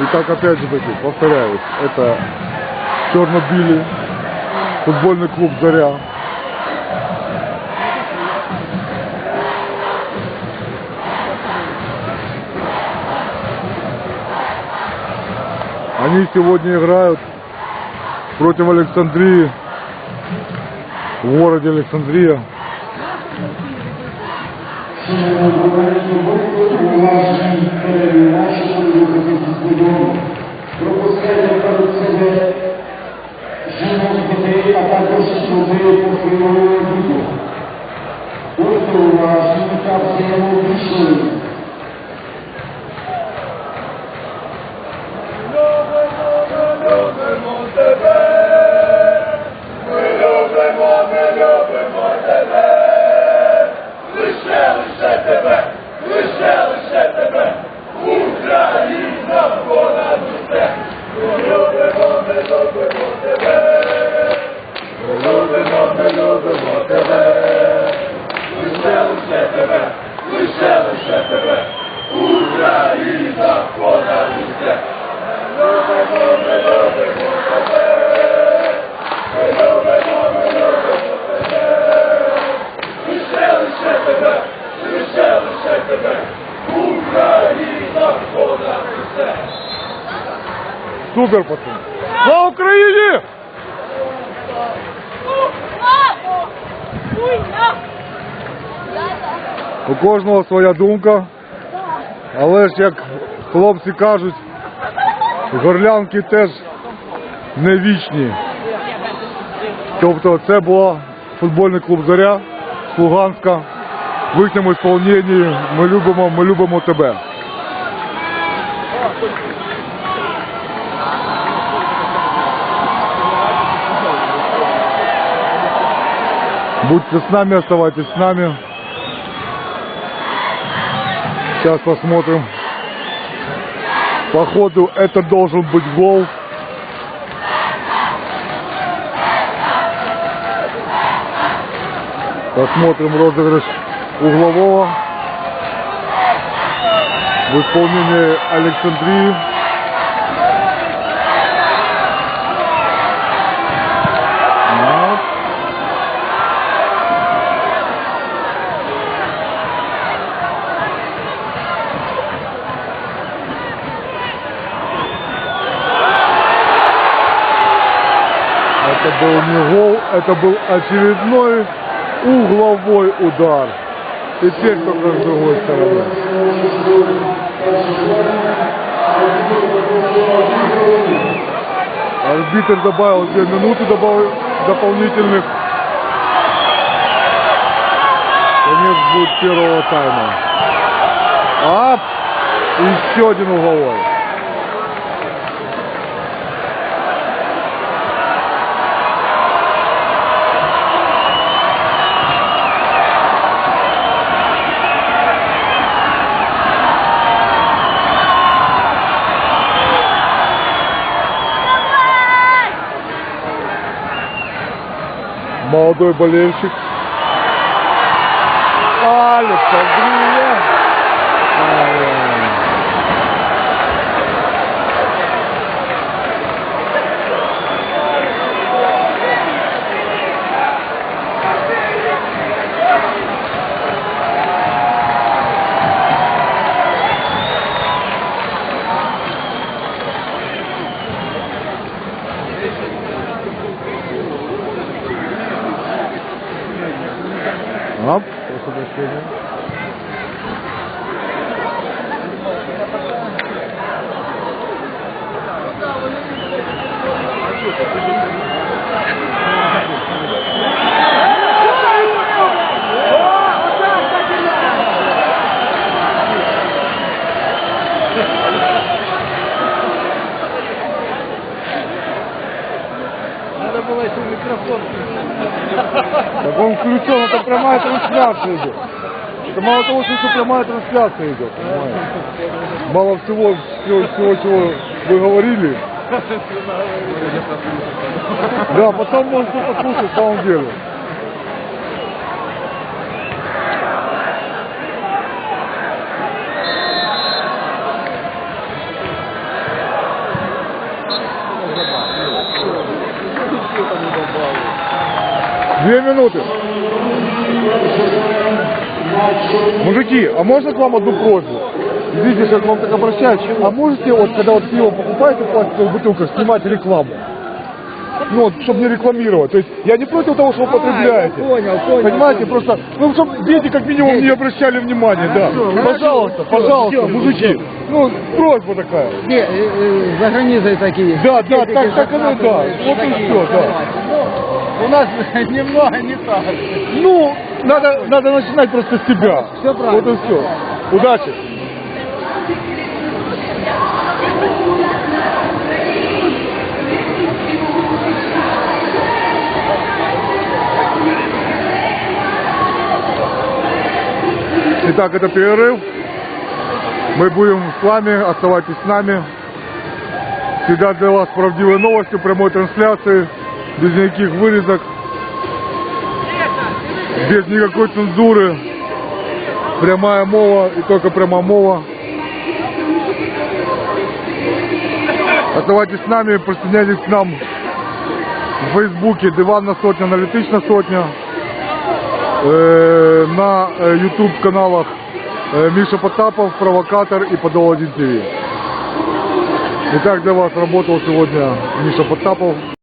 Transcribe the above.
Итак, опять же таки, повторяюсь, это Чернобили, футбольный клуб «Заря». Они сегодня играют против Александрии в городе Александрия. пропускайте перед себе жінок дітей, а також людей по своєму віку. Будьте уважні та взаємовічні. Супер, пацаны. Слава Україні! У кожного своя думка, але ж як хлопці кажуть, горлянки теж не вічні. Тобто це була футбольний клуб Заря з Луганська. В їхньому сповненні ми любимо, ми любимо тебе. Будьте с нами, оставайтесь с нами. Сейчас посмотрим. Походу это должен быть гол. Посмотрим розыгрыш углового в исполнении Александрии. Не гол, это был очередной угловой удар. Теперь только с другой стороны. Арбитр добавил две минуты добавил дополнительных. Конец будет первого тайма. Ап! Еще один угловой. Maldor Balêncico. Olha, o Sandrinho. туда сегодня? Надо было этим микрофон. Так он включен, это прямая трансляция идет. Это мало того, что это прямая трансляция идет, понимаете? Мало всего, всего, всего, чего вы говорили. Да, потом можете послушать в самом деле. Две минуты. Мужики, а можно к вам одну просьбу? Видите, как к вам так обращаюсь. А можете, вот когда вот пиво покупаете в пластиковых бутылках, снимать рекламу? Ну, вот, чтобы не рекламировать. То есть я не против того, что вы употребляете. А, понял, понял, Понимаете, понял. просто, ну, чтобы дети как минимум не обращали внимания, да. Хорошо, Пожалуйста, хорошо, пожалуйста, ждем, мужики. ждем. Ну, просьба такая. Где, э, э, за границей такие. Да, да, так- так оно, да. Вот и всё, да. У нас немного не так. Ну, надо, надо начинать просто с себя. Всё правильно. Вот и все. Удачи. Итак, это перерыв. Мы будем с вами, оставайтесь с нами. Всегда для вас правдивые новости, прямой трансляции, без никаких вырезок, без никакой цензуры. Прямая мова и только прямая мова. Оставайтесь с нами, присоединяйтесь к нам в Фейсбуке Диванна Сотня, Аналітична Сотня, э, на YouTube каналах э, Миша Потапов, Провокатор и Подол 1 ТВ. Итак, для вас работал сегодня Миша Потапов.